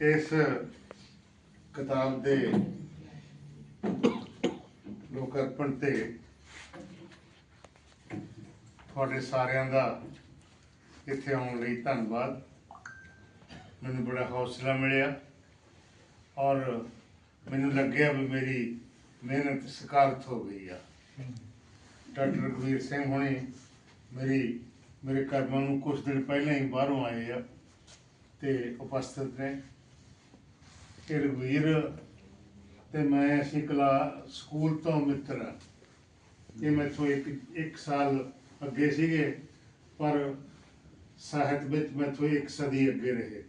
ਇਸ ਕਿਤਾਬ ਦੇ ਲੋਕਾਰਪਣ ਤੇ ਤੁਹਾਡੇ ਸਾਰਿਆਂ ਦਾ ਇੱਥੇ ਆਉਣ ਲਈ ਧੰਨਵਾਦ। ਮੈਨੂੰ ਬੜਾ ਹੌਸਲਾ ਮਿਲਿਆ ਔਰ ਮੈਨੂੰ ਲੱਗਿਆ ਵੀ ਮੇਰੀ ਮਿਹਨਤ ਸਕਾਰਤ ਹੋ ਗਈ ਆ। ਡਾਕਟਰ ਰਘਵੀਰ ਸਿੰਘ ਹੁਣੀ ਮੇਰੀ ਮੇਰੇ ਕਰਮਾਂ ਨੂੰ ਕੁਝ ਦਿਨ ਪਹਿਲਾਂ ਹੀ ਬਾਹਰੋਂ ਆਏ ਆ ਤੇ ਉਪਸਥਿਤ ਨੇ। ਇਹ ਰਘਵੀਰ ਤੇ ਮੈਂ ਅਸੀਂ ਕਲਾ ਸਕੂਲ ਤੋਂ ਮਿੱਤਰ ਆ। ਇਹ ਮੈਥੋਂ ਇੱਕ ਇੱਕ ਸਾਲ ਅੱਗੇ ਸੀਗੇ ਪਰ ਸਾਹਿਤ ਵਿੱਚ ਮੈਥੋਂ ਇੱਕ ਸਦੀ ਅੱਗੇ ਰਹੇ।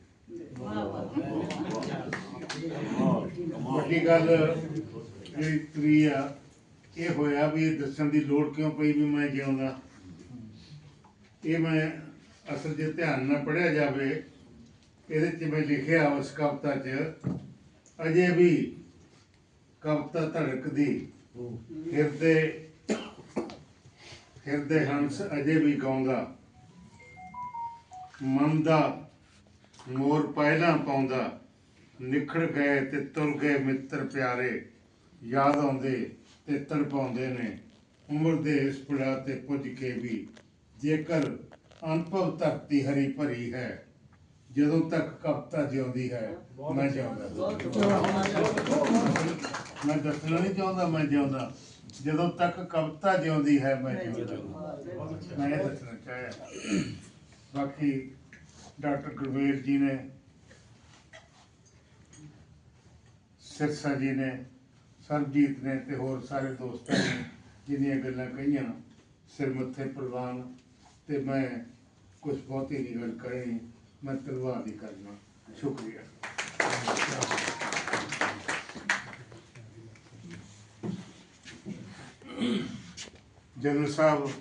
ਵੱਡੀ ਗੱਲ ਜਿਹੜੀ ਤਰੀ ਆ ਇਹ ਹੋਇਆ ਵੀ ਇਹ ਦੱਸਣ ਦੀ ਲੋੜ ਕਿਉਂ ਪਈ ਵੀ ਮੈਂ ਜਿਉਂਦਾ? ਇਹ ਮੈਂ ਅਸਲ ਜੇ ਧਿਆਨ ਨਾਲ ਪੜਿਆ ਜਾਵੇ, ਇਹਦੇ ਚ ਮੈਂ ਲਿਖਿਆ ਉਸ ਕਵਿਤਾ ਚ, ਅਜੇ ਵੀ ਕਵਿਤਾ ਧੜਕਦੀ। ਹਿਰਦੇ ਹਿਰਦੇ ਹੰਸ ਅਜੇ ਵੀ ਗਾਉਂਦਾ। ਮਨ ਦਾ ਮੋਰ ਪਹਿਲਾਂ ਪਾਉਂਦਾ। ਨਿਖੜ ਗਏ ਤੇ ਤੁਰ ਗਏ ਮਿੱਤਰ ਪਿਆਰੇ, ਯਾਦ ਆਉਂਦੇ। ਤੇ ਤੜਪਾਉਂਦੇ ਨੇ। ਉਮਰ ਦੇ ਇਸ ਪੜਾ ਤੇ ਪੁੱਜ ਕੇ ਵੀ ਜੇਕਰ ਅਨੁਭਵ ਧਰਤੀ ਹਰੀ ਭਰੀ ਹੈ, ਜਦੋਂ ਤੱਕ ਕਵਿਤਾ ਜਿਉਂਦੀ ਹੈ, ਮੈਂ ਜਿਉਂਦਾ। ਮੈਂ ਦੱਸਣਾ ਨਹੀਂ ਚਾਹੁੰਦਾ, ਮੈਂ ਜਿਉਂਦਾ। ਜਦੋਂ ਤੱਕ ਕਵਿਤਾ ਜਿਉਂਦੀ ਹੈ, ਮੈਂ ਜਿਉਂਦਾ। ਮੈਂ ਇਹ ਦੱਸਣਾ ਚਾਹਿਆ। ਬਾਕੀ ਡਾਕਟਰ ਗੁਰਵੇਰ ਜੀ ਨੇ, ਸਿਰਸਾ ਜੀ ਨੇ ਸਰਬਜੀਤ ਨੇ ਤੇ ਹੋਰ ਸਾਰੇ ਦੋਸਤਾਂ ਨੇ ਜਿੰਨੀਆਂ ਗੱਲਾਂ ਕਹੀਆਂ ਸਿਰ ਮੱਥੇ ਪ੍ਰਵਾਨ ਤੇ ਮੈਂ ਕੁਝ ਬਹੁਤੀ ਨਹੀਂ ਗੱਲ ਕਰਨੀ ਮੈਂ ਤਲਵਾਰ ਹੀ ਕਰਨਾ ਸ਼ੁਕਰੀਆ। ਜਨਰਲ ਸਾਹਿਬ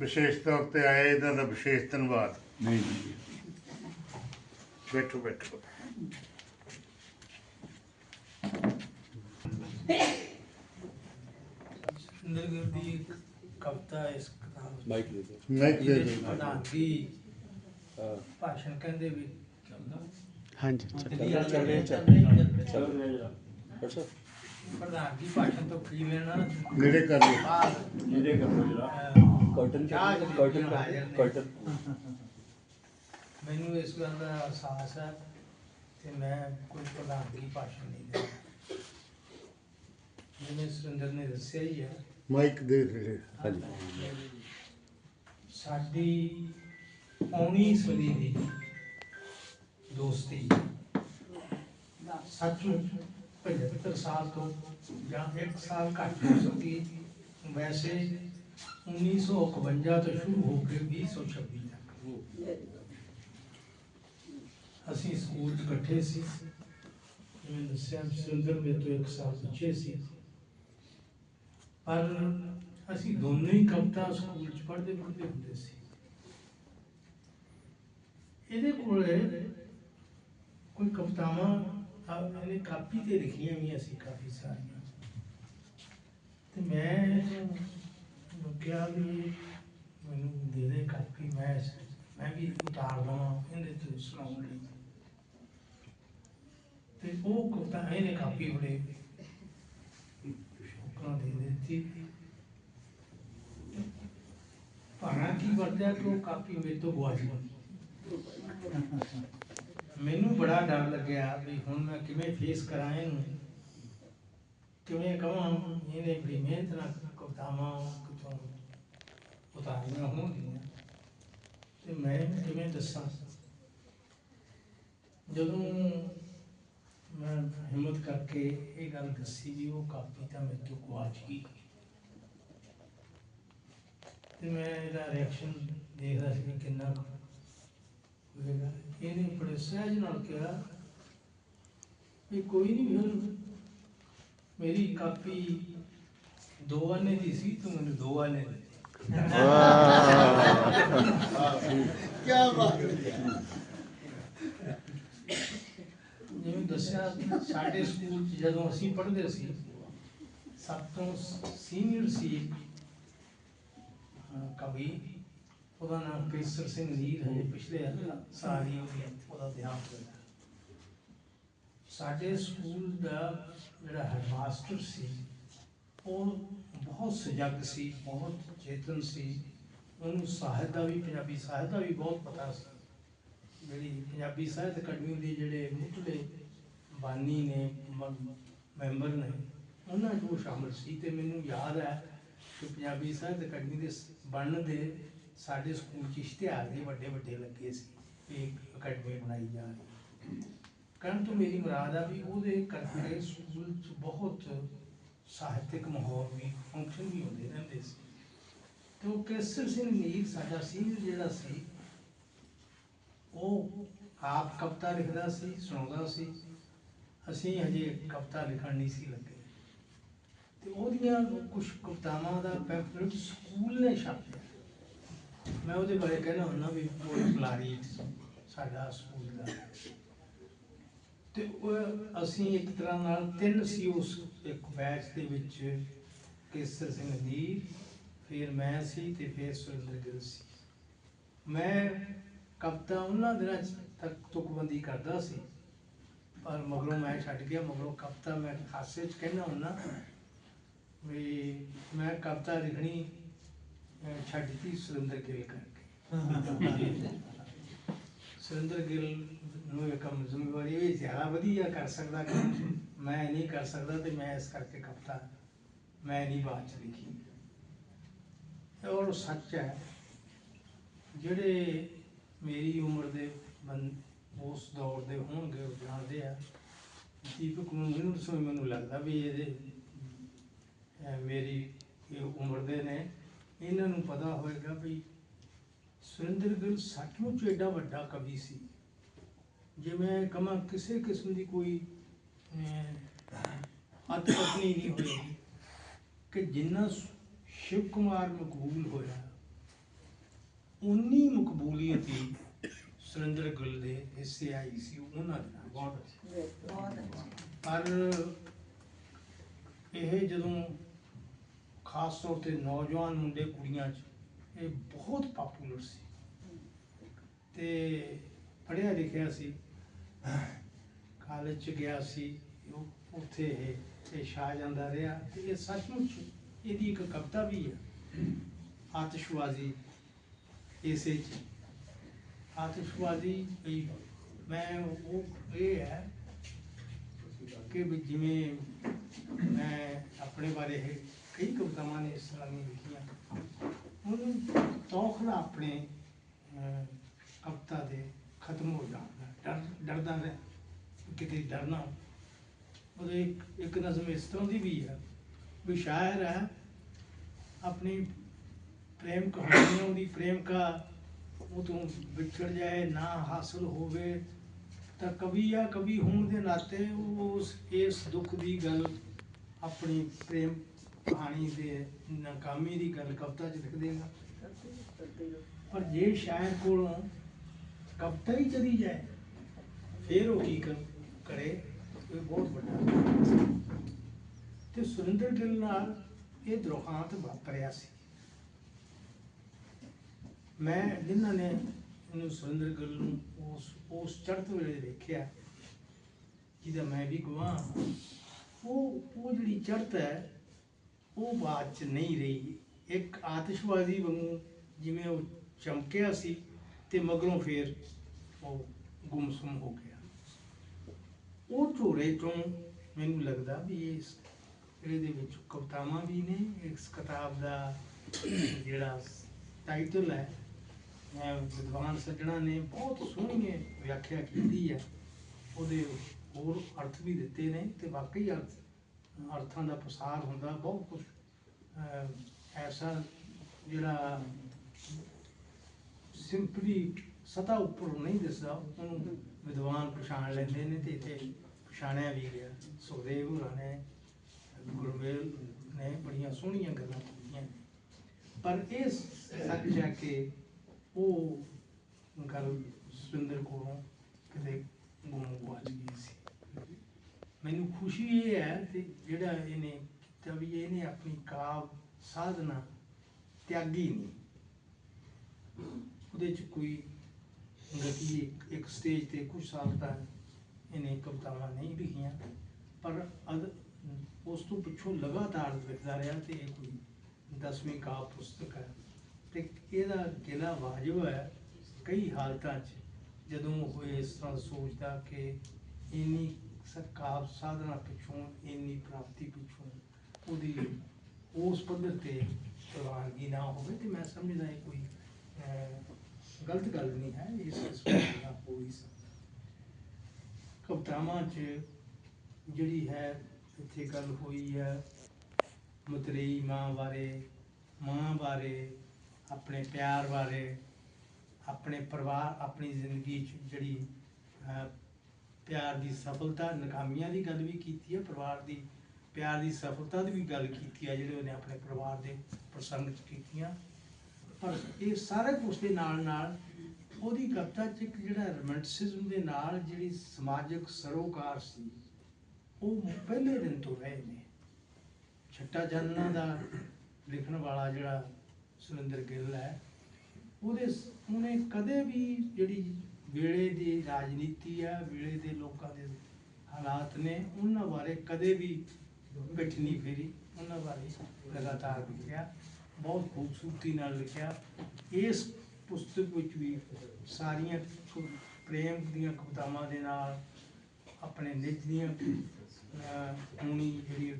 ਵਿਸ਼ੇਸ਼ ਤੌਰ ਤੇ ਆਏ ਇਹਨਾਂ ਦਾ ਵਿਸ਼ੇਸ਼ ਧੰਨਵਾਦ। ਨਹੀਂ ਜੀ। ਬੈਠੋ। ਬੈਠੋ ਸੁੰਦਰਗੜ ਦੀ ਇੱਕ ਕਵਿਤਾ ਇਸ ਕਿਤਾਬ ਵਿੱਚ ਮਾਈਕ ਦੇ ਦਿਓ। ਮੈਂ ਦੇ ਇਹਦੇ ਦੇ ਵਿੱਚ ਪ੍ਰਧਾਨ ਦੀ ਹਾਂ। ਭਾਸ਼ਣ ਕਹਿੰਦੇ ਵੀ ਹਾਂਜੀ ਚੱਲ। ਚੱਲ ਰਿਹਾ ਚੱਲ। ਚੱਲ ਰਿਹਾ ਅੱਛਾ ਪ੍ਰਧਾਨ ਦੀ ਭਾਸ਼ਣ ਤੋਂ ਕੀ ਲੈਣਾ ਨੇੜੇ ਕਰ ਲਓ। ਬਾਅਦ ਇਹਦੇ ਕਰੋ ਜਰਾ। ਅਹ, ਕਰਟਨ ਚਾਹ ਚੱਲ ਜਿਹੜੀ ਕਰਟਨ ਹਾਜ਼ਰ ਨੇ। ਕਰਟਨ ਮੈਨੂੰ ਇਸ ਗੱਲ ਦਾ ਅਹਿਸਾਸ ਹੈ ਕਿ ਮੈਂ ਕੋਈ ਪ੍ਰਧਾਨ ਦੀ ਭਾਸ਼ਣ ਨਹੀਂ ਦੇਣਾ ਜਿਵੇਂ ਸੁਰਿੰਦਰ ਨੇ ਦੱਸਿਆ ਹੀ ਹੈ ਮਾਈਕ ਦੇ ਦੇ ਹਾਂਜੀ ਸਾਡੀ ਪੌਣੀ ਸਦੀ ਦੀ ਦੋਸਤੀ ਸੱਚਮੁੱਚ 75 ਸਾਲ ਤੋਂ ਜਾਂ 1 ਸਾਲ ਘੱਟ ਹੋ ਸਕੀ ਵੈਸੇ 1951 ਤੋਂ ਸ਼ੁਰੂ ਹੋ ਕੇ 2026 ਤੱਕ ਅਸੀਂ ਸਕੂਲ ਇਕੱਠੇ ਸੀ ਜਿਵੇਂ ਦੱਸਿਆ ਸੁੰਦਰ ਮੇਰੇ ਤੋਂ 1 ਸਾਲ ਪਿੱਛੇ ਸੀ ਪਰ ਅਸੀਂ ਦੋਨੋਂ ਹੀ ਕਵਿਤਾ ਸਕੂਲ 'ਚ ਪੜ੍ਹਦੇ ਪੜ੍ਹਦੇ ਹੁੰਦੇ ਸੀ। ਇਹਦੇ ਕੋਲੇ ਕੋਈ ਕਵਿਤਾਵਾਂ ਇਹਨੇ ਕਾਪੀ ਤੇ ਲਿਖੀਆਂ ਵੀ ਸੀ ਕਾਫੀ ਸਾਰੀਆਂ। ਤੇ ਮੈਂ ਕਿਹਾ ਵੀ ਮੈਨੂੰ ਦੇ ਦੇ ਕਾਪੀ, ਮੈਂ ਮੈਂ ਵੀ ਉਤਾਰ ਦਵਾਂ ਇਹਦੇ ਤੇ ਸੁਣਾਉਣ ਲਈ। ਤੇ ਉਹ ਕਵਿਤਾ, ਇਹਨੇ ਕਾਪੀ ਬੜੇ ਦੇ ਦਿੱਤੀ। ਭਾਣਾ ਕੀ ਵਰਤਿਆ? ਕਿ ਉਹ ਕਾਪੀ ਮੇਰੇ ਤੋਂ ਗੁਆਚ ਗਈ ਮੈਨੂੰ ਬੜਾ ਡਰ ਲੱਗਿਆ ਵੀ ਹੁਣ ਮੈਂ ਕਿਵੇਂ ਫੇਸ ਕਰਾਂ ਇਹਨੂੰ? ਕਿਵੇਂ ਕਹਾਂ ਇਹਨੇ ਬੜੀ ਮਿਹਨਤ ਨਾਲ ਕਵਿਤਾਵਾਂ ਕਿਤੋਂ ਉਤਾਰੀਆਂ ਹੋਣਗੀਆਂ? ਤੇ ਮੈਂ ਕਿਵੇਂ ਦੱਸਾਂ? ਜਦੋਂ ਮੈਂ ਹਿੰਮਤ ਕਰਕੇ ਇਹ ਗੱਲ ਦੱਸੀ ਵੀ ਉਹ ਕਾਪੀ ਤਾਂ ਮੇਰੇ ਤੋਂ ਗੁਆਚ ਗਈ ਤੇ ਮੈਂ ਇਹਦਾ ਰਿਐਕਸ਼ਨ ਦੇਖਦਾ ਸੀ ਕਿ ਕਿੰਨਾ ਕੁ ਹੋਵੇਗਾ ਇਹਨੇ ਬੜੇ ਸਹਿਜ ਨਾਲ ਕਿਹਾ ਵੀ ਕੋਈ ਨਹੀਂ ਫਿਰ ਮੇਰੀ ਕਾਪੀ ਦੋ ਆਨੇ ਦੀ ਸੀ ਤੂੰ ਮੈਨੂੰ ਦੋ ਆਨੇ ਦੇ। ਦੇ। ਜਿਵੇਂ ਦੱਸਿਆ ਸਾਡੇ ਸਕੂਲ 'ਚ ਜਦੋਂ ਅਸੀਂ ਪੜ੍ਹਦੇ ਸੀ, ਸਭ ਤੋਂ ਸੀਨੀਅਰ ਸੀ ਕਵੀ, ਉਹਦਾ ਨਾਮ ਕੇਸਰ ਸਿੰਘ ਨੀਰ ਹੈ ਪਿਛਲੇ ਸਾਲ ਹੀ ਉਹਦਾ ਦੇਹਾਂਤ ਹੋਇਆ। ਸਾਡੇ ਸਕੂਲ ਦਾ ਜਿਹੜਾ ਹੈਡਮਾਸਟਰ ਸੀ, ਉਹ ਬਹੁਤ ਸਜਗ ਸੀ, ਬਹੁਤ ਚੇਤਨ ਸੀ। ਉਹਨੂੰ ਸਾਹਿਤ ਦਾ ਵੀ, ਪੰਜਾਬੀ ਸਾਹਿਤ ਦਾ ਵੀ ਬਹੁਤ ਪਤਾ ਸੀ। ਜਿਹੜੀ ਪੰਜਾਬੀ ਸਾਹਿਤ ਅਕੈਡਮੀ ਦੇ ਜਿਹੜੇ ਮੁੱਢਲੇ ਬਾਨੀ ਨੇ ਮੈਂਬਰ ਨੇ, ਉਹਨਾਂ ਜੋ ਸ਼ਾਮਲ ਸੀ ਤੇ ਮੈਨੂੰ ਯਾਦ ਹੈ ਕਿ ਪੰਜਾਬੀ ਸਾਹਿਤ ਅਕੈਡਮੀ ਦੇ ਬਣਨ ਦੇ ਸਾਡੇ ਸਕੂਲ 'ਚ ਇਸ਼ਤਿਹਾਰ ਦੇ ਵੱਡੇ ਵੱਡੇ ਲੱਗੇ ਸੀ ਵੀ ਇੱਕ ਅਕੈਡਮੀ ਬਣਾਈ ਜਾ ਰਹੀ ਕਰਨ ਤੋਂ ਮੇਰੀ ਮੁਰਾਦ ਆ ਵੀ ਉਹਦੇ ਕਰਕੇ ਸਕੂਲ 'ਚ ਬਹੁਤ ਸਾਹਿਤਿਕ ਮਾਹੌਲ ਵੀ ਫੰਕਸ਼ਨ ਵੀ ਹੁੰਦੇ ਰਹਿੰਦੇ ਸੀ। ਤੇ ਉਹ ਕੇਸਰ ਸਿੰਘ ਨੀਰ ਸਾਡਾ ਸੀਨੀਅਰ ਜਿਹੜਾ ਸੀ, ਉਹ ਆਪ ਕਵਿਤਾ ਲਿਖਦਾ ਸੀ, ਸੁਣਾਉਂਦਾ ਸੀ। ਅਸੀਂ ਹਜੇ ਕਵਿਤਾ ਲਿਖਣ ਨਹੀਂ ਸੀ ਲੱਗੇ। ਤੇ ਉਹਦੀਆਂ ਕੁਝ ਕਵਿਤਾਵਾਂ ਦਾ ਪੈਫਲਟ ਸਕੂਲ ਨੇ ਛਾਪਿਆ ਮੈਂ ਉਹਦੇ ਬਾਰੇ ਕਹਿਣਾ ਹੁੰਦਾ ਵੀ ਕੋਈ ਖਿਲਾੜੀ ਸਾਡਾ ਸਕੂਲ ਦਾ। ਤੇ ਉਹ ਅਸੀਂ ਇੱਕ ਤਰ੍ਹਾਂ ਨਾਲ ਤਿੰਨ ਸੀ ਉਸ ਇੱਕ ਬੈਚ ਦੇ ਵਿੱਚ ਕੇਸਰ ਸਿੰਘ ਨੀਰ ਫਿਰ ਮੈਂ ਸੀ ਤੇ ਫਿਰ ਸੁਰਿੰਦਰ ਗਿੱਲ ਸੀ। ਮੈਂ ਕਵਿਤਾ ਉਹਨਾਂ ਦਿਨਾਂ ਤੱਕ ਤੁਕਬੰਦੀ ਕਰਦਾ ਸੀ। ਪਰ ਮਗਰੋਂ ਮੈਂ ਛੱਡ ਗਿਆ ਮਗਰੋਂ ਕਵਿਤਾ ਮੈਂ ਖਾਸੇ 'ਚ ਕਹਿਣਾ ਹੁੰਦਾ ਵੀ ਮੈਂ ਕਵਿਤਾ ਲਿਖਣੀ ਅਹ, ਛੱਡ ਦਿੱਤੀ ਸੁਰਿੰਦਰ ਗਿੱਲ ਕਰਕੇ। ਸੁਰਿੰਦਰ ਗਿੱਲ ਨੂੰ ਇਹ ਕੰਮ ਜ਼ਿੰਮੇਵਾਰੀ ਇਹ ਜ਼ਿਆਦਾ ਵਧੀਆ ਕਰ ਸਕਦਾ ਕੰਮ ਮੈਂ ਨਹੀਂ ਕਰ ਸਕਦਾ ਤੇ ਮੈਂ ਇਸ ਕਰਕੇ ਕਵਿਤਾ ਮੈਂ ਨਹੀਂ ਬਾਅਦ ਚ ਲਿਖੀ। ਔਰ ਸੱਚ ਹੈ ਜਿਹੜੇ ਮੇਰੀ ਉਮਰ ਦੇ ਬੰ ਉਸ ਦੌਰ ਦੇ ਹੋਣਗੇ, ਉਹ ਜਾਣਦੇ ਆ। ਦੀਪਕ ਮੈਨੂੰ ਦੱਸੋ, ਮੈਨੂੰ ਲੱਗਦਾ ਵੀ ਇਹਦੇ, ਅਹ ਮੇਰੀ ਇਹ ਉਮਰ ਦੇ ਨੇ। ਇਹਨਾਂ ਨੂੰ ਪਤਾ ਹੋਏਗਾ ਵੀ ਸੁਰਿੰਦਰ ਗਿੱਲ ਸੱਚਮੁੱਚ ਐਡਾ ਵੱਡਾ ਕਵੀ ਸੀ। ਜੇ ਮੈਂ ਕਹਾਂ, ਕਿਸੇ ਕਿਸਮ ਦੀ ਕੋਈ ਅਤ ਪਤਨੀ ਨਹੀਂ ਹੋਈ ਕਿ ਜਿੰਨਾ ਸ਼ਿਵ ਕੁਮਾਰ ਮਕਬੂਲ ਹੋਇਆ ਉਨੀ ਮਕਬੂਲੀਅਤ ਹੀ ਸੁਰਿੰਦਰ ਗਿੱਲ ਦੇ ਹਿੱਸੇ ਆਈ ਸੀ ਉਹਨਾਂ ਦੇ ਨਾਲ। ਬਹੁਤ ਅੱਛੀ। ਬਹੁਤ ਅੱਛਾ। ਪਰ ਇਹ ਜਦੋਂ ਖਾਸ ਤੌਰ ਤੇ ਨੌਜਵਾਨ ਮੁੰਡੇ ਕੁੜੀਆਂ 'ਚ ਇਹ ਬਹੁਤ ਪਪੂਲਰ ਸੀ। ਤੇ ਪੜ੍ਹਿਆ ਲਿਖਿਆ ਸੀ। ਕਾਲਜ 'ਚ ਗਿਆ ਸੀ ਉੱਥੇ ਇਹ ਇਹ ਛਾ ਜਾਂਦਾ ਰਿਹਾ ਤੇ ਇਹ ਸੱਚਮੁੱਚ ਇਹਦੀ ਇੱਕ ਕਵਿਤਾ ਵੀ ਹੈ ਆਤਿਸ਼ਬਾਜ਼ੀ। ਇਸੇ 'ਚ। ਆਤਿਸ਼ਬਾਜ਼ੀ ਵੀ। ਮੈਂ ਉਹ ਇਹ ਹੈ ਕਿ ਵੀ ਜਿਵੇਂ ਮੈਂ ਆਪਣੇ ਬਾਰੇ ਇਹ ਕਈ ਕਵਿਤਾਵਾਂ ਨੇ ਇਸ ਤਰ੍ਹਾਂ ਦੀਆਂ ਲਿਖੀਆਂ। ਉਹਨੂੰ ਤੌਖਲਾ ਆਪਣੇ ਕਵਿਤਾ ਦੇ ਖਤਮ ਹੋ ਜਾਂਦਾ ਡਰ, ਡਰਦਾ ਰਹਿ, ਕਿਤੇ ਡਰਨਾ ਉਹਦੇ ਇੱਕ ਇੱਕ ਨਜ਼ਮ ਇਸ ਤਰ੍ਹਾਂ ਦੀ ਵੀ ਹੈ ਵੀ ਸ਼ਾਇਰ ਹੈ, ਆਪਣੀ ਪ੍ਰੇਮ ਕਹਾਣੀਆਂ, ਉਹਦੀ ਪ੍ਰੇਮ ਕਾ ਉਹ ਤੋਂ ਵਿਛੜ ਜਾਏ, ਨਾ ਹਾਸਲ ਹੋਵੇ, ਤਾਂ ਕਵੀ ਆ ਕਵੀ ਹੋਣ ਦੇ ਨਾਤੇ ਉਹ ਉਸ, ਇਸ ਦੁੱਖ ਦੀ ਗੱਲ ਆਪਣੀ ਪ੍ਰੇਮ ਕਹਾਣੀ ਦੇ ਨਾਕਾਮੀ ਦੀ ਗੱਲ ਕਵਿਤਾ 'ਚ ਲਿਖ ਦੇਗਾ। ਪਰ ਜੇ ਸ਼ਾਇਰ ਕੋਲੋਂ ਕਵਿਤਾ ਹੀ ਚਲੀ ਜਾਏ, ਫਿਰ ਉਹ ਕੀ ਕਰੇ? ਇਹ ਬਹੁਤ ਵੱਡਾ ਤੇ ਸੁਰਿੰਦਰ ਗਿੱਲ ਨਾਲ ਇਹ ਦੁਰਹਾਂਤ ਵਾਪਰਿਆ ਸੀ। ਮੈਂ ਜਿਨ੍ਹਾਂ ਨੇ ਉਹਨੂੰ ਸੁਰਿੰਦਰ ਗਿੱਲ ਨੂੰ ਉਸ ਉਸ ਚੜ੍ਹਤ ਵੇਲੇ ਦੇਖਿਆ, ਜਿਹਦਾ ਮੈਂ ਵੀ ਗਵਾਹ ਉਹ ਉਹ ਜਿਹੜੀ ਚੜ੍ਹਤ ਹੈ, ਉਹ ਬਾਅਦ ਚ ਨਹੀਂ ਰਹੀ। ਇੱਕ ਆਤਿਸ਼ਬਾਜ਼ੀ ਵਾਂਗੂ ਜਿਵੇਂ ਉਹ ਚਮਕਿਆ ਸੀ ਤੇ ਮਗਰੋਂ ਫੇਰ ਉਹ ਗੁੰਮਸੁਮ ਹੋ ਗਿਆ। ਉਹ ਝੋਲੇ ਤੋਂ ਮੈਨੂੰ ਲੱਗਦਾ ਵੀ ਇਸ ਇਹਦੇ ਵਿੱਚ ਕਵਿਤਾਵਾਂ ਵੀ ਨੇ, ਇਸ ਕਿਤਾਬ ਦਾ ਜਿਹੜਾ ਟਾਈਟਲ ਹੈ ਵਿਦਵਾਨ ਸੱਜਣਾ ਨੇ ਬਹੁਤ ਸੋਹਣੀ ਵਿਆਖਿਆ ਕੀਤੀ ਹੈ। ਉਹਦੇ ਹੋਰ ਅਰਥ ਵੀ ਦਿੱਤੇ ਨੇ ਤੇ ਵਾਕਈ ਅਰਥ ਅਰਥਾਂ ਦਾ ਪਸਾਰ ਹੁੰਦਾ, ਬਹੁਤ ਕੁਝ ਐਸਾ ਜਿਹੜਾ ਸਿੰਪਲੀ ਸਤਾ ਉੱਪਰ ਨਹੀਂ ਦਿਸਦਾ, ਉਹਨੂੰ ਵਿਦਵਾਨ ਪਛਾਣ ਲੈਂਦੇ ਨੇ ਤੇ ਇੱਥੇ ਪਛਾਣਿਆ ਵੀ ਗਿਆ। ਸੁਖਦੇਵ ਹੋਰਾਂ ਨੇ, ਗੁਰਮੇਲ ਨੇ ਬੜੀਆਂ ਸੋਹਣੀਆਂ ਗੱਲਾਂ ਕੀਤੀਆਂ ਪਰ ਇਹ ਸੱਚ ਹੈ ਕਿ ਉਹ ਗੱਲ ਸੁਰਿੰਦਰ ਕੋਲੋਂ ਕਿਤੇ ਗੁੰਮ ਗਵਾਚ ਗਈ ਸੀ ਮੈਨੂੰ ਖੁਸ਼ੀ ਇਹ ਹੈ ਤੇ ਜਿਹੜਾ ਇਹਨੇ ਕੀਤਾ ਵੀ ਇਹਨੇ ਆਪਣੀ ਕਾਵ ਸਾਧਨਾ ਤਿਆਗੀ ਨਹੀਂ ਉਹਦੇ ਚ ਕੋਈ ਗਤੀ ਇੱਕ- ਸਟੇਜ ਤੇ ਕੁਝ ਸਾਲ ਤੱਕ ਇਹਨੇ ਕਵਿਤਾਵਾਂ ਨਹੀਂ ਲਿਖੀਆਂ ਪਰ ਅਦ ਉਸ ਤੋਂ ਪਿੱਛੋਂ ਲਗਾਤਾਰ ਲਿਖਦਾ ਰਿਹਾ ਤੇ ਇਹ ਕੋਈ 10ਵੀਂ ਕਾਵ ਪੁਸਤਕ ਹੈ ਤੇ ਇਹਦਾ ਗਿਲਾ ਵਾਜਬ ਹੈ ਕਈ ਹਾਲਤਾਂ 'ਚ, ਜਦੋਂ ਉਹ ਇਸ ਤਰ੍ਹਾਂ ਸੋਚਦਾ ਕਿ ਇੰਨੀ ਸਰਕਾਰ ਸਾਧਨਾ ਪਿੱਛੋਂ, ਇੰਨੀ ਪ੍ਰਾਪਤੀ ਪਿੱਛੋਂ ਉਹਦੀ ਉਸ ਪੱਧਰ ਤੇ ਪ੍ਰਵਾਨਗੀ ਨਾ ਹੋਵੇ, ਤੇ ਮੈਂ ਸਮਝਦਾ ਇਹ ਕੋਈ ਗਲਤ ਗੱਲ ਨਹੀਂ ਹੈ, ਇਸ ਕਿਸਮ ਹੋ ਹੀ ਸਕਦਾ ਕਵਿਤਾਵਾਂ 'ਚ ਜਿਹੜੀ ਹੈ, ਇੱਥੇ ਗੱਲ ਹੋਈ ਹੈ, ਮਤਰੇਈ ਮਾਂ ਬਾਰੇ ਮਾਂ ਬਾਰੇ ਆਪਣੇ ਪਿਆਰ ਬਾਰੇ, ਆਪਣੇ ਪਰਿਵਾਰ, ਆਪਣੀ ਜ਼ਿੰਦਗੀ 'ਚ ਜਿਹੜੀ ਪਿਆਰ ਦੀ ਸਫਲਤਾ, ਨਕਾਮੀਆਂ ਦੀ ਗੱਲ ਵੀ ਕੀਤੀ ਹੈ ਪਰਿਵਾਰ ਦੀ, ਪਿਆਰ ਦੀ ਸਫਲਤਾ ਦੀ ਵੀ ਗੱਲ ਕੀਤੀ ਹੈ ਜਿਹੜੇ ਉਹਨੇ ਆਪਣੇ ਪਰਿਵਾਰ ਦੇ ਪ੍ਰਸੰਗ 'ਚ ਕੀਤੀਆਂ। ਪਰ ਇਹ ਸਾਰੇ ਕੁਝ ਦੇ ਨਾਲ ਨਾਲ ਉਹਦੀ ਕਵਿਤਾ 'ਚ ਇੱਕ ਜਿਹੜਾ ਰੋਮਾਂਟਿਸਿਜ਼ਮ ਦੇ ਨਾਲ ਜਿਹੜੀ ਸਮਾਜਿਕ ਸਰੋਕਾਰ ਸੀ, ਉਹ ਪਹਿਲੇ ਦਿਨ ਤੋਂ ਰਹੇ ਨੇ। ਛੱਟਾ ਜਾਨਣਾ ਦਾ ਲਿਖਣ ਵਾਲਾ ਜਿਹੜਾ ਸੁਰਿੰਦਰ ਗਿੱਲ ਹੈ। ਉਹਦੇ ਉਹਨੇ ਕਦੇ ਵੀ ਜਿਹੜੀ ਵੇਲੇ ਦੀ ਰਾਜਨੀਤੀ ਆ, ਵੇਲੇ ਦੇ ਲੋਕਾਂ ਦੇ ਹਾਲਾਤ ਨੇ, ਉਹਨਾਂ ਬਾਰੇ ਕਦੇ ਵੀ ਪਿੱਠ ਨਹੀਂ ਫੇਰੀ। ਉਹਨਾਂ ਬਾਰੇ ਲਗਾਤਾਰ ਲਿਖਿਆ, ਬਹੁਤ ਖੂਬਸੂਰਤੀ ਨਾਲ ਲਿਖਿਆ। ਇਸ ਪੁਸਤਕ ਵਿੱਚ ਵੀ ਸਾਰੀਆਂ ਪ੍ਰੇਮ ਦੀਆਂ ਕਵਿਤਾਵਾਂ ਦੇ ਨਾਲ, ਆਪਣੇ ਨਿੱਜ ਦੀਆਂ ਹੋਣੀ ਜਿਹੜੀ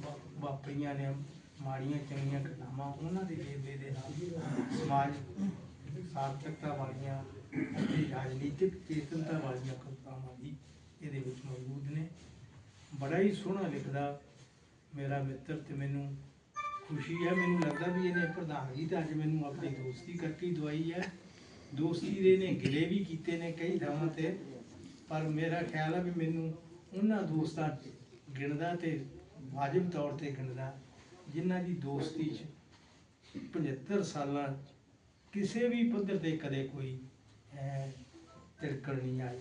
ਵਾ- ਵਾਪਰੀਆਂ ਨੇ। ਮਾੜੀਆਂ ਚੰਗੀਆਂ ਘਟਨਾਵਾਂ ਉਹਨਾਂ ਦੇ ਵੇਲੇ ਦੇ ਨਾਲ ਸਮਾਜ ਸਾਰਥਕਤਾ ਵਾਲੀਆਂ ਅਤੇ ਰਾਜਨੀਤਿਕ ਚੇਤਨਤਾ ਵਾਲੀਆਂ ਕਵਿਤਾਵਾਂ ਵੀ ਇਹਦੇ ਵਿੱਚ ਮੌਜੂਦ ਨੇ। ਬੜਾ ਹੀ ਸੋਹਣਾ ਲਿਖਦਾ ਮੇਰਾ ਮਿੱਤਰ ਤੇ ਮੈਨੂੰ ਖੁਸ਼ੀ ਹੈ। ਮੈਨੂੰ ਲੱਗਦਾ ਵੀ ਇਹਨੇ ਪ੍ਰਧਾਨਗੀ ਤਾਂ ਅੱਜ ਮੈਨੂੰ ਆਪਣੀ ਦੋਸਤੀ ਕਰਕੇ ਦਵਾਈ ਹੈ। ਦੋਸਤੀ ਦੇ ਨੇ ਗਿਲੇ ਵੀ ਕੀਤੇ ਨੇ ਕਈ ਥਾਵਾਂ ਤੇ, ਪਰ ਮੇਰਾ ਖਿਆਲ ਹੈ ਵੀ ਮੈਨੂੰ ਉਹਨਾਂ ਦੋਸਤਾਂ ਗਿਣਦਾ ਤੇ ਵਾਜਬ ਤੌਰ ਤੇ ਗਿਣਦਾ। ਜਿਨ੍ਹਾਂ ਦੀ ਦੋਸਤੀ 'ਚ 75 ਸਾਲਾਂ 'ਚ ਕਿਸੇ ਵੀ ਪੱਧਰ ਤੇ ਕਦੇ ਕੋਈ ਤਿਰਕਣ ਨਹੀਂ ਆਈ।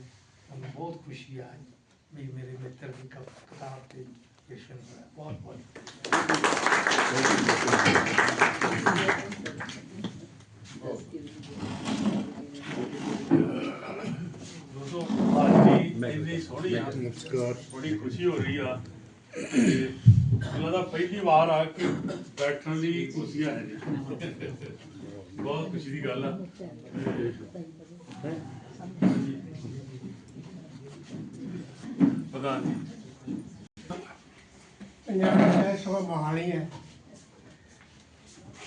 ਮੈਨੂੰ ਬਹੁਤ ਖੁਸ਼ੀ ਆ ਵੀ ਮੇਰੇ ਮਿੱਤਰ ਦੀ ਕਿਤਾਬ ਤੇ ਜਸ਼ਨ ਹੋਇਆ। ਬਹੁਤ ਬਹੁਤ ਦੋਸਤੋ ਅੱਜ ਦੀ ਇੰਨੀ ਸੋਹਣੀ ਆ ਬੜੀ ਖੁਸ਼ੀ ਹੋ ਰਹੀ ਆ ਤੇ ਦਾ ਪਹਿਲੀ ਵਾਰ ਆ ਕੇ ਬੈਠਣ ਦੀ ਕੁਰਸੀਆਂ ਹੈ ਜੀ। ਬਹੁਤ ਖੁਸ਼ੀ ਦੀ ਗੱਲ ਆ। ਪ੍ਰਧਾਨ ਜੀ। ਪੰਜਾਬ ਦਾ ਸਭਾ ਮੋਹਾਲੀ ਹੈ।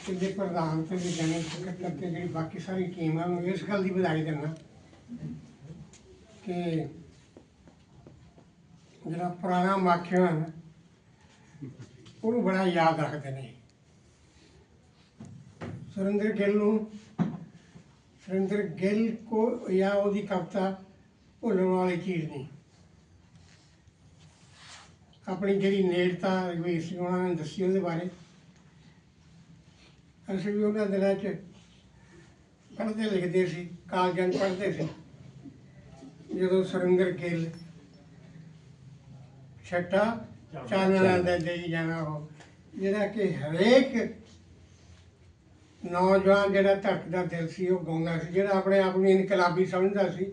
ਤੇ ਪ੍ਰਧਾਨ ਤੇ ਜੇ ਜਨਰਲ ਸਕੱਤਰ ਤੇ ਜਿਹੜੀ ਬਾਕੀ ਸਾਰੀ ਟੀਮ ਆ ਨੂੰ ਇਸ ਗੱਲ ਦੀ ਵਧਾਈ ਦਿੰਦਾ ਕਿ ਜਿਹੜਾ ਪੁਰਾਣਾ ਮਾਖਿਆ ਹੈ ਉਹਨੂੰ ਬੜਾ ਯਾਦ ਰੱਖਦੇ ਨੇ। ਸੁਰਿੰਦਰ ਗਿੱਲ ਨੂੰ, ਸੁਰਿੰਦਰ ਗਿੱਲ ਕੋ ਜਾਂ ਉਹਦੀ ਕਵਿਤਾ ਭੁੱਲਣ ਵਾਲੀ ਚੀਜ਼ ਨਹੀਂ। ਆਪਣੀ ਜਿਹੜੀ ਨੇੜਤਾ ਰਘਵੀਰ ਸਿੰਘ ਉਹਨਾਂ ਨੇ ਦੱਸੀ ਉਹਦੇ ਬਾਰੇ। ਅਸੀਂ ਵੀ ਉਹਨਾਂ ਦਿਨਾਂ 'ਚ ਪੜ੍ਹਦੇ ਲਿਖਦੇ ਸੀ, ਕਾਲਜਾਂ 'ਚ ਪੜ੍ਹਦੇ ਸੀ। ਜਦੋਂ ਸੁਰਿੰਦਰ ਗਿੱਲ ਛੱਟਾ ਚਾਨਣਾ ਦਾ ਦੇਈ ਜਾਣਾ ਉਹ। ਜਿਹੜਾ ਕਿ ਹਰੇਕ ਨੌਜਵਾਨ ਜਿਹੜਾ ਧੜਕਦਾ ਦਿਲ ਸੀ, ਉਹ ਗਾਉਂਦਾ ਸੀ। ਜਿਹੜਾ ਆਪਣੇ ਆਪ ਨੂੰ ਇਨਕਲਾਬੀ ਸਮਝਦਾ ਸੀ,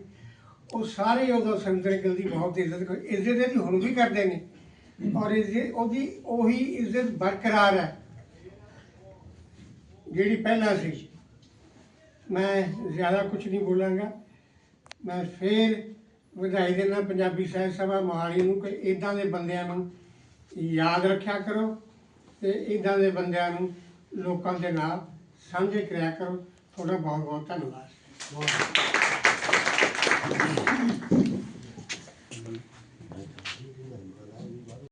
ਉਹ ਸਾਰੇ ਉਦੋਂ ਸੁਰਿੰਦਰ ਗਿੱਲ ਦੀ ਬਹੁਤ ਇੱਜ਼ਤ ਕਰ- ਇੱਜ਼ਤ ਇਹਦੀ ਹੁਣ ਵੀ ਕਰਦੇ ਨੇ। ਔਰ ਇਸ ਉਹਦੀ ਉਹੀ ਇੱਜ਼ਤ ਬਰਕਰਾਰ ਹੈ। ਜਿਹੜੀ ਪਹਿਲਾਂ ਸੀ। ਮੈਂ ਜ਼ਿਆਦਾ ਕੁਝ ਨਹੀਂ ਬੋਲਾਂਗਾ। ਮੈਂ ਫੇਰ ਵਧਾਈ ਦੇਣਾ ਪੰਜਾਬੀ ਸਾਹਿਤ ਸਭਾ ਮੋਹਾਲੀ ਨੂੰ ਕਿ ਇਦਾਂ ਦੇ ਬੰਦਿਆਂ ਨੂੰ ਯਾਦ ਰੱਖਿਆ ਕਰੋ ਤੇ ਇਦਾਂ ਦੇ ਬੰਦਿਆਂ ਨੂੰ ਲੋਕਾਂ ਦੇ ਨਾਲ ਸਾਂਝੇ ਕਰਿਆ ਕਰੋ। ਤੁਹਾਡਾ ਬਹੁਤ ਬਹੁਤ ਧੰਨਵਾਦ।